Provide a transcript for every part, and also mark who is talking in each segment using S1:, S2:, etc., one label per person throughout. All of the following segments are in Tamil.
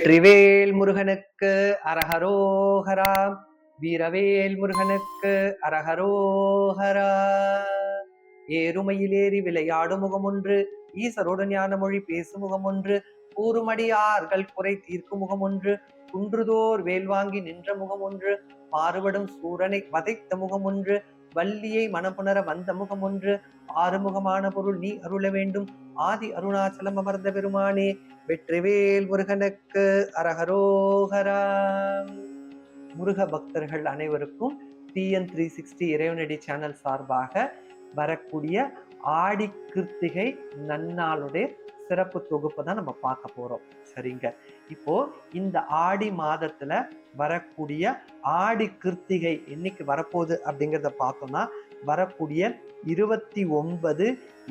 S1: வெற்றிவேல் முருகனுக்கு அரஹரோஹரா. வீரவேல் முருகனுக்கு அரஹரோஹரா. ஏறுமையிலேறி விளையாடும் முகமொன்று ஈசரோடு ஞான மொழி பேசும் முகமொன்று கூறுமடியார்கள் குறை தீர்க்கும் முகமொன்று குன்றுதோர் வேல் வாங்கி நின்ற முகமொன்று மாறுபடும் சூரனை வதைத்த முகமொன்று வள்ளியை மனப்புணர வந்த முகம் ஒன்று ஆறுமுகமான பொருள் நீ அருள வேண்டும். ஆதி அருணாச்சலம் அமர்ந்த பெருமானே வெற்றிவேல் முருகனுக்கு அரஹரோஹரா முருக பக்தர்கள் அனைவருக்கும் டிஎன் த்ரீ சிக்ஸ்டி இறைவனடி சேனல் சார்பாக வரக்கூடிய ஆடி கிருத்திகை நன்னாளுடைய சிறப்பு தொகுப்பை தான் நம்ம பார்க்க போறோம். சரிங்க. இப்போ இந்த ஆடி மாதத்துல வரக்கூடிய ஆடி கிருத்திகை என்னைக்கு வரப்போகுது அப்படிங்கிறத பார்த்தோம்னா வரக்கூடிய இருபத்தி ஒன்பது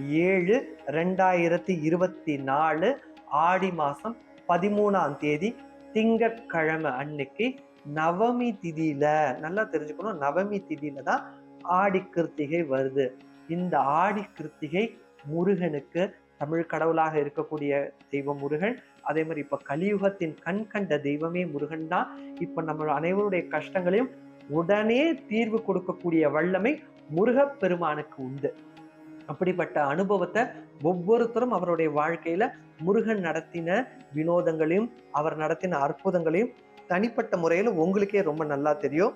S1: ஏழு ரெண்டாயிரத்தி இருபத்தி நாலு ஆடி மாதம் பதிமூணாம் தேதி திங்கட்கிழமை அன்னைக்கு நவமி திதியில நல்லா தெரிஞ்சுக்கணும் நவமி திதியில தான் ஆடி கிருத்திகை வருது. இந்த ஆடி கிருத்திகை முருகனுக்கு தமிழ் கடவுளாக இருக்கக்கூடிய தெய்வம் முருகன். அதே மாதிரி இப்ப கலியுகத்தின் கண் கண்ட தெய்வமே முருகன் தான். இப்ப நம்ம அனைவருடைய கஷ்டங்களையும் உடனே தீர்வு கொடுக்கக்கூடிய வல்லமை முருகப் பெருமானுக்கு உண்டு. அப்படிப்பட்ட அனுபவத்தை ஒவ்வொருத்தரும் அவருடைய வாழ்க்கையில முருகன் நடத்தின வினோதங்களையும் அவர் நடத்தின அற்புதங்களையும் தனிப்பட்ட முறையில உங்களுக்கே ரொம்ப நல்லா தெரியும்.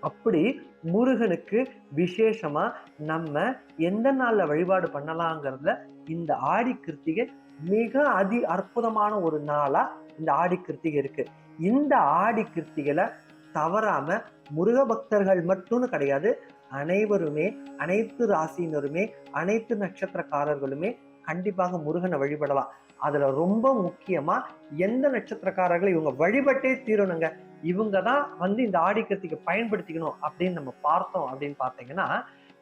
S1: அப்படி முருகனுக்கு விசேஷமா நம்ம எந்த நாள்ல வழிபாடு பண்ணலாங்கிறதுல இந்த ஆடி கிருத்திகை மிக அதி அற்புதமான ஒரு நாளா இந்த ஆடி கிருத்திகை இருக்கு. இந்த ஆடி கிருத்திகையில தவறாம முருக பக்தர்கள் மட்டும்னு கிடையாது அனைவருமே அனைத்து ராசியினருமே அனைத்து நட்சத்திரக்காரர்களுமே கண்டிப்பாக முருகனை வழிபடலாம். அதுல ரொம்ப முக்கியமா எந்த நட்சத்திரக்காரர்களை இவங்க வழிபட்டே தீரணுங்க? இவங்க தான் வந்து இந்த ஆடிக்கத்துக்கு பயன்படுத்திக்கணும் அப்படின்னு நம்ம பார்த்தோம் அப்படின்னு பார்த்தீங்கன்னா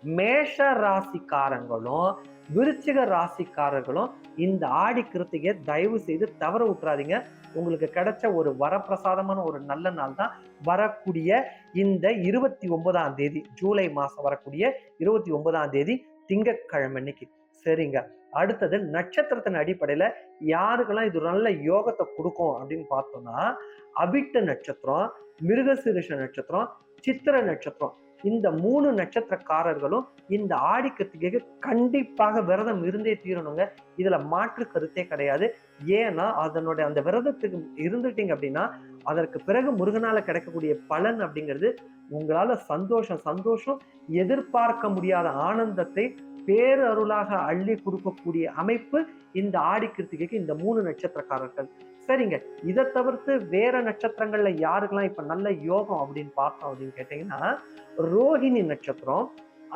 S1: மேஷ ராசிக்காரங்களும் விருச்சிக ராசிக்காரர்களும் இந்த ஆடி கிருத்திகை தயவு செய்து தவற விட்டுறாதீங்க. உங்களுக்கு கிடைச்ச ஒரு வரப்பிரசாதமான ஒரு நல்ல நாள் தான் வரக்கூடிய இந்த இருபத்தி ஒன்பதாம் தேதி ஜூலை மாசம் வரக்கூடிய இருபத்தி ஒன்பதாம் தேதி திங்கட்கிழமை அன்னைக்கு. சரிங்க. அடுத்தது நட்சத்திரத்தின் அடிப்படையில யாருக்கெல்லாம் இது நல்ல யோகத்தை கொடுக்கும் அப்படின்னு பார்த்தோம்னா அபிட்ட நட்சத்திரம் மிருகசிருஷ நட்சத்திரம் சித்திர நட்சத்திரம் இந்த மூணு நட்சத்திரக்காரர்களும் இந்த ஆடி கிருத்திகைக்கு கண்டிப்பாக விரதம் இருந்தே தீரணுங்க. இதுல மாற்று கருத்தே கிடையாது. ஏன்னா அதனுடைய அந்த விரதத்துக்கு இருந்துட்டீங்க அப்படின்னா அதற்கு பிறகு முருகனால கிடைக்கக்கூடிய பலன் அப்படிங்கிறது உங்களால சந்தோஷம் சந்தோஷம் எதிர்பார்க்க முடியாத ஆனந்தத்தை பேரருளாக அள்ளி கொடுக்கக்கூடிய அமைப்பு இந்த ஆடி கிருத்திகைக்கு இந்த மூணு நட்சத்திரக்காரர்கள். சரிங்க. இதை தவிர்த்து வேற நட்சத்திரங்கள்ல யாருக்கெல்லாம் இப்ப நல்ல யோகம் அப்படின்னு பார்த்தோம் அப்படின்னு கேட்டீங்கன்னா ரோஹிணி நட்சத்திரம்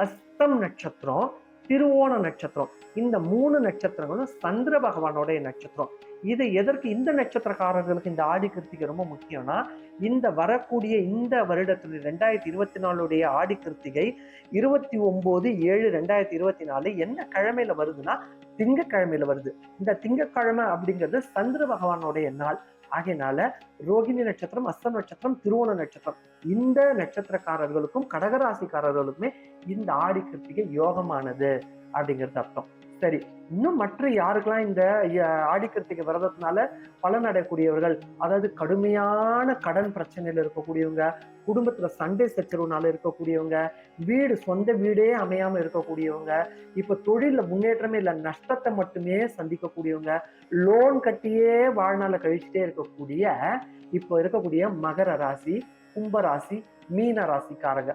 S1: அஸ்தம் நட்சத்திரம் திருவோண நட்சத்திரம். இந்த மூணு நட்சத்திரங்களும் சந்திர பகவானுடைய நட்சத்திரம். இது எதற்கு இந்த நட்சத்திரக்காரர்களுக்கு இந்த ஆடி கிருத்திகை ரொம்ப முக்கியம்னா இந்த வரக்கூடிய இந்த வருடத்தில் ரெண்டாயிரத்தி இருபத்தி நாலுடைய ஆடி கிருத்திகை இருபத்தி ஒன்பது ஏழு ரெண்டாயிரத்தி இருபத்தி நாலு என்ன கிழமையில வருதுன்னா திங்கக்கிழமையில வருது. இந்த திங்கக்கிழமை அப்படிங்கிறது சந்திர பகவானுடைய நாள். ஆகையினால ரோகிணி நட்சத்திரம் அஸ்தம் நட்சத்திரம் திருவோண நட்சத்திரம். இந்த நட்சத்திரக்காரர்களுக்கும் கடகராசிக்காரர்களுக்குமே இந்த ஆடி கிருத்திகை யோகமானது அப்படிங்கிறது அர்த்தம். சரி இன்னும் மற்ற யாருக்கெல்லாம் இந்த ஆடிக்கிறதுக்கு விரதத்தினால பலன் அடையக்கூடியவர்கள் அதாவது கடுமையான கடன் பிரச்சனையில் இருக்கக்கூடியவங்க குடும்பத்துல சண்டை சச்சரவுனால இருக்கக்கூடியவங்க வீடு சொந்த வீடே அமையாம இருக்கக்கூடியவங்க இப்ப தொழில முன்னேற்றமே இல்லை நஷ்டத்தை மட்டுமே சந்திக்கக்கூடியவங்க லோன் கட்டியே வாழ்நாள கழிச்சுட்டே இருக்கக்கூடிய இப்போ இருக்கக்கூடிய மகர ராசி கும்பராசி மீன ராசிக்காரங்க.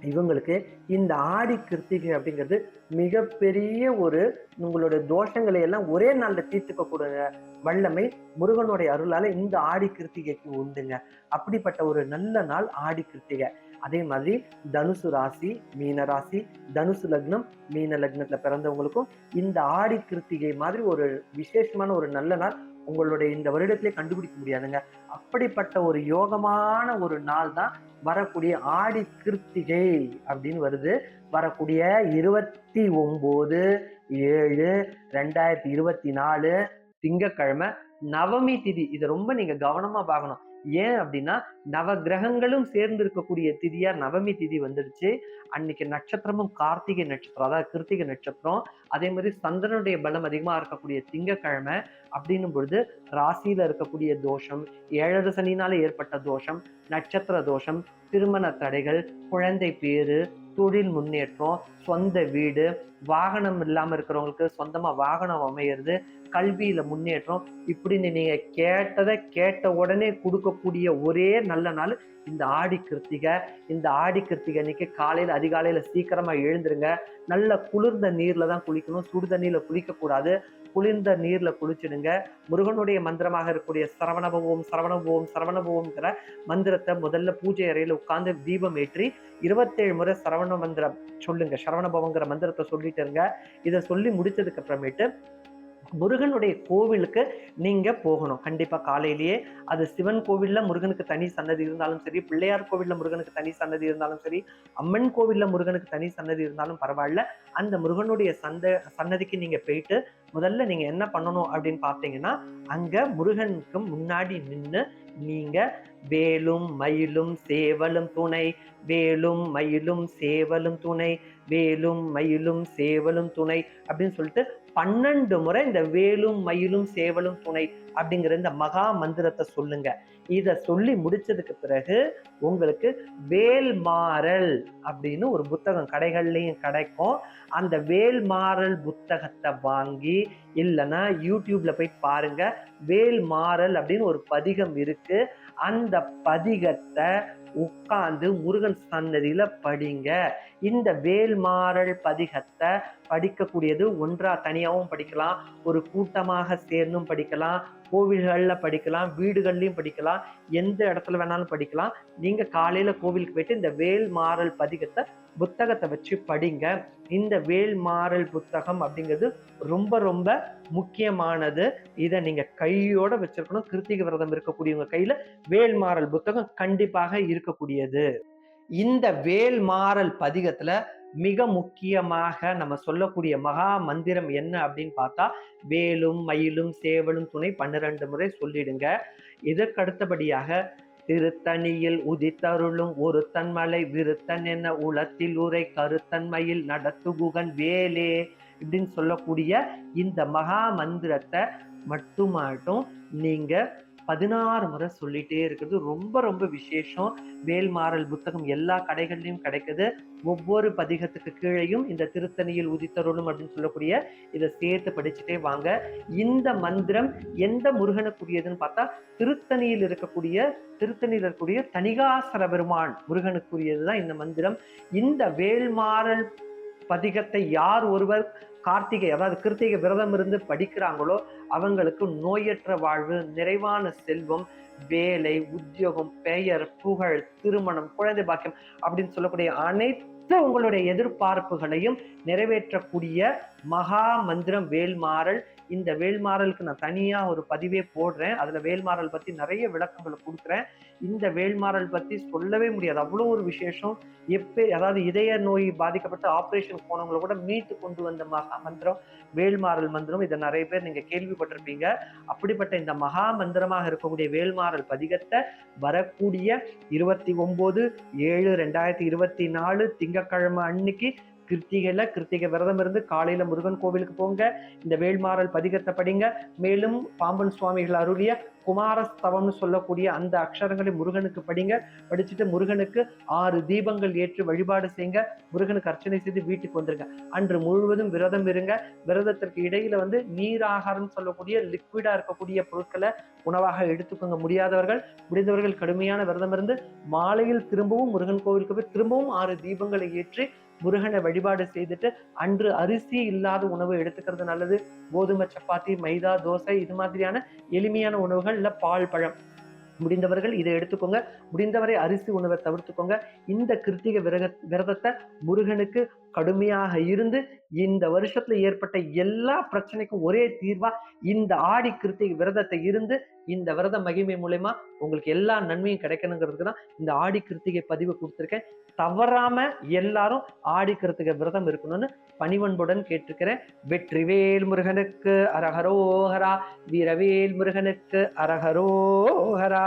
S1: இவங்களுக்கு இந்த ஆடி கிருத்திகை அப்படிங்கிறது மிகப்பெரிய ஒரு உங்களுடைய தோஷங்களை எல்லாம் ஒரே நாளில் தீர்த்துக்கக்கூடிய வல்லமை முருகனுடைய அருளால இந்த ஆடி கிருத்திகைக்கு உண்டுங்க. அப்படிப்பட்ட ஒரு நல்ல நாள் ஆடி கிருத்திகை. அதே மாதிரி தனுசு ராசி மீன ராசி தனுசு லக்னம் மீன லக்னத்துல பிறந்தவங்களுக்கும் இந்த ஆடி கிருத்திகை மாதிரி ஒரு விசேஷமான ஒரு நல்ல நாள் உங்களுடைய இந்த வருடத்திலே கண்டுபிடிக்க முடியாதுங்க. அப்படிப்பட்ட ஒரு யோகமான ஒரு நாள் தான் வரக்கூடிய ஆடி கிருத்திகை அப்படின்னு வருது. வரக்கூடிய இருபத்தி ஒம்பது ஏழு ரெண்டாயிரத்தி இருபத்தி நாலு திங்கக்கிழமை நவமி திதி. இதை ரொம்ப நீங்க கவனமா பார்க்கணும். ஏன் அப்படின்னா நவ கிரகங்களும் சேர்ந்து இருக்கக்கூடிய திதியா நவமி திதி வந்துடுச்சு. அன்னைக்கு நட்சத்திரமும் கார்த்திகை நட்சத்திரம் அதாவது கிருத்திகை நட்சத்திரம். அதே மாதிரி சந்திரனுடைய பலம் அதிகமா இருக்கக்கூடிய திங்கக்கிழமை அப்படின்னும் பொழுது ராசியில இருக்கக்கூடிய தோஷம் ஏழரை சனினால ஏற்பட்ட தோஷம் நட்சத்திர தோஷம் திருமண தடைகள் குழந்தை பேரு தொழில் முன்னேற்றம் சொந்த வீடு வாகனம் இல்லாமல் இருக்கிறவங்களுக்கு சொந்தமாக வாகனம் அமையிறது கல்வியில் முன்னேற்றம். இப்படின்னு நீங்கள் கேட்டதை கேட்ட உடனே கொடுக்கக்கூடிய ஒரே நல்ல நாள் இந்த ஆடி கிருத்திகை. இந்த ஆடி கிருத்திகை அன்னைக்கு காலையில் அதிகாலையில் சீக்கிரமாக எழுந்துருங்க. நல்ல குளிர்ந்த நீரில் தான் குளிக்கணும். சுடு தண்ணியில் குளிக்கக்கூடாது. குளிர்ந்த நீர்ல குளிச்சிடுங்க. முருகனுடைய மந்திரமாக இருக்கக்கூடிய சரவணபவோம் சரவணபவோம் சரவணபவம்ங்கிற மந்திரத்தை முதல்ல பூஜை அறையில உட்கார்ந்து தீபம் ஏற்றி இருபத்தேழு முறை சரவண மந்திரம் சொல்லுங்க. சரவணபவங்கிற மந்திரத்தை சொல்லிட்டுருங்க இதை சொல்லி முடிச்சதுக்கு அப்புறமேட்டு முருகனுடைய கோவிலுக்கு நீங்க போகணும். கண்டிப்பா காலையிலேயே. அது சிவன் கோவில்ல முருகனுக்கு தனி சன்னதி இருந்தாலும் சரி பிள்ளையார் கோவில்ல முருகனுக்கு தனி சன்னதி இருந்தாலும் சரி அம்மன் கோவில்ல முருகனுக்கு தனி சன்னதி இருந்தாலும் பரவாயில்ல. அந்த முருகனுடைய சந்த சன்னதிக்கு நீங்க போயிட்டு முதல்ல நீங்க என்ன பண்ணணும் அப்படின்னு பார்த்தீங்கன்னா அங்க முருகனுக்கு முன்னாடி நின்று நீங்க வேலும் மயிலும் சேவலும் துணை வேலும் மயிலும் சேவலும் துணை வேலும் மயிலும் சேவலும் துணை அப்படின்னு சொல்லிட்டு பன்னெண்டு முறை இந்த வேலும் மயிலும் சேவலும் துணை அப்படிங்கிற இந்த மகா மந்திரத்தை சொல்லுங்க. இதை சொல்லி முடிச்சதுக்கு பிறகு உங்களுக்கு வேல்மாறல் அப்படின்னு ஒரு புத்தகம் கடைகள்லையும் கிடைக்கும். அந்த வேல்மாறல் புத்தகத்தை வாங்கி இல்லைன்னா யூடியூப்ல போய் பாருங்க வேல்மாறல் அப்படின்னு ஒரு பதிகம் இருக்கு. அந்த பதிகத்தை உட்கார்ந்து முருகன் சன்னதியில படிங்க. இந்த வேல்மாறல் பதிகத்தை படிக்கக்கூடியது ஒன்றா தனியாகவும் படிக்கலாம் ஒரு கூட்டமாக சேர்ந்தும் படிக்கலாம் கோவில்களில் படிக்கலாம் வீடுகள்லையும் படிக்கலாம் எந்த இடத்துல வேணாலும் படிக்கலாம். நீங்க காலையில கோவிலுக்கு போயிட்டு இந்த வேல்மாறல் பதிகத்தை புத்தகத்தை வச்சு படிங்க. இந்த வேல்மாறல் புத்தகம் அப்படிங்கிறது ரொம்ப ரொம்ப முக்கியமானது. இதை நீங்க கையோட வச்சிருக்கணும். கிருத்திக விரதம் இருக்கக்கூடியவங்க கையில வேல்மாறல் புத்தகம் கண்டிப்பாக இருக்கக்கூடியது. இந்த வேல்மாறல் பதிகத்துல மிக முக்கியமாக நம்ம சொல்லக்கூடிய மகா மந்திரம் என்ன அப்படின்னு பார்த்தா வேலும் மயிலும் சேவலும் துணை பன்னிரண்டு முறை சொல்லிடுங்க. இதற்கு அடுத்தபடியாக திருத்தணியில் உதித்தருளும் ஒரு தன்மலை விருத்தன் என உளத்தில் உரை கருத்தன்மையில் நடத்துகுகன் வேலே இப்படின்னு சொல்லக்கூடிய இந்த மகா மந்திரத்தை மட்டுமாட்டும் நீங்கள் பதினாறு முறை சொல்லிட்டே இருக்கிறது. ரொம்ப ரொம்ப விசேஷம். வேல்மாறல் புத்தகம் எல்லா கடைகள்லையும் கிடைக்குது. ஒவ்வொரு பதிகத்துக்கு கீழையும் இந்த திருத்தணியில் உதித்தருளும் அப்படின்னு சொல்லக்கூடிய இதை சேர்த்து படிச்சுட்டே வாங்க. இந்த மந்திரம் எந்த முருகனுக்குரியதுன்னு பார்த்தா திருத்தணியில் இருக்கக்கூடிய திருத்தணியில் இருக்கக்கூடிய தணிகாசர பெருமான் முருகனுக்குரியது தான் இந்த மந்திரம். இந்த வேல்மாறல் பதிகத்தை யார் ஒருவர் கார்த்திகை அதாவது கிருத்திகை விரதம் இருந்து படிக்கிறாங்களோ அவங்களுக்கு நோயற்ற வாழ்வு நிறைவான செல்வம் வேலை உத்தியோகம் பெயர் புகழ் திருமணம் குழந்தை பாக்கியம் அப்படின்னு சொல்லக்கூடிய அனைத்து உங்களுடைய எதிர்பார்ப்புகளையும் நிறைவேற்றக்கூடிய மகா மந்திரம் வேல்மாறல் இந்த வேல்மாறலுக்கு நான் தனியாக ஒரு பதிவே போடுறேன். அதில் வேல்மாறல் பற்றி நிறைய விளக்கங்களை கொடுக்குறேன். இந்த வேல்மாறல் பற்றி சொல்லவே முடியாது. அவ்வளோ ஒரு விசேஷம். எப்பே அதாவது இதய நோய் பாதிக்கப்பட்ட ஆப்ரேஷன் போனவங்களை கூட மீட்டு கொண்டு வந்த மகா மந்திரம் வேல்மாறல் மந்திரம். இதை நிறைய பேர் நீங்கள் கேள்விப்பட்டிருப்பீங்க. அப்படிப்பட்ட இந்த மகா மந்திரமாக இருக்கக்கூடிய வேல்மாறல் பதிகத்தை வரக்கூடிய இருபத்தி ஒம்பது ஏழு ரெண்டாயிரத்தி இருபத்தி நாலு திங்கக்கிழமை அன்னைக்கு கிருத்திகையில் கிருத்திகை விரதம் இருந்து காலையில் முருகன் கோவிலுக்கு போங்க. இந்த வேல்மாறல் பதிகத்தை படிங்க மேலும் பாம்பன் சுவாமிகள் அருளிய குமாரஸ்தவம்னு சொல்லக்கூடிய அந்த அக்ஷரங்களை முருகனுக்கு படிங்க. படிச்சுட்டு முருகனுக்கு ஆறு தீபங்கள் ஏற்று வழிபாடு செய்யுங்க முருகனுக்கு அர்ச்சனை செய்து வீட்டுக்கு வந்துருங்க. அன்று முழுவதும் விரதம் இருங்க. விரதத்திற்கு இடையில வந்து நீராகாரம் சொல்லக்கூடிய லிக்விடா இருக்கக்கூடிய பொருட்களை உணவாக எடுத்துக்கொங்க முடியாதவர்கள். முடிந்தவர்கள் கடுமையான விரதம் இருந்து மாலையில் திரும்பவும் முருகன் கோவிலுக்கு போய் திரும்பவும் ஆறு தீபங்களை ஏற்றி முருகனை வழிபாடு செய்துட்டு அன்று அரிசி இல்லாத உணவு எடுத்துக்கிறது நல்லது. கோதுமை சப்பாத்தி மைதா தோசை இது மாதிரியான எளிமையான உணவுகள் இல்ல பால் பழம். முடிந்தவர்கள் இதை எடுத்துக்கோங்க. முடிந்தவரை அரிசி உணவை தவிர்த்துக்கோங்க. இந்த கிருத்திகை விரக விரதத்தை முருகனுக்கு கடுமையாக இருந்து இந்த வருஷத்துல ஏற்பட்ட எல்லா பிரச்சனைக்கும் ஒரே தீர்வா இந்த ஆடி கிருத்திகை விரதத்தை இருந்து இந்த விரத மகிமை மூலயமா உங்களுக்கு எல்லா நன்மையும் கிடைக்கணுங்கிறதுக்கு தான் இந்த ஆடி கிருத்திகை பதிவு கொடுத்துருக்கேன். தவறாம எல்லாரும் ஆடி கிருத்திகை விரதம் இருக்கணும்னு பணிவன்புடன் கேட்டிருக்கிறேன். வெற்றிவேல் முருகனுக்கு அரஹரோஹரா வீரவேல் முருகனுக்கு அரஹரோஹரா.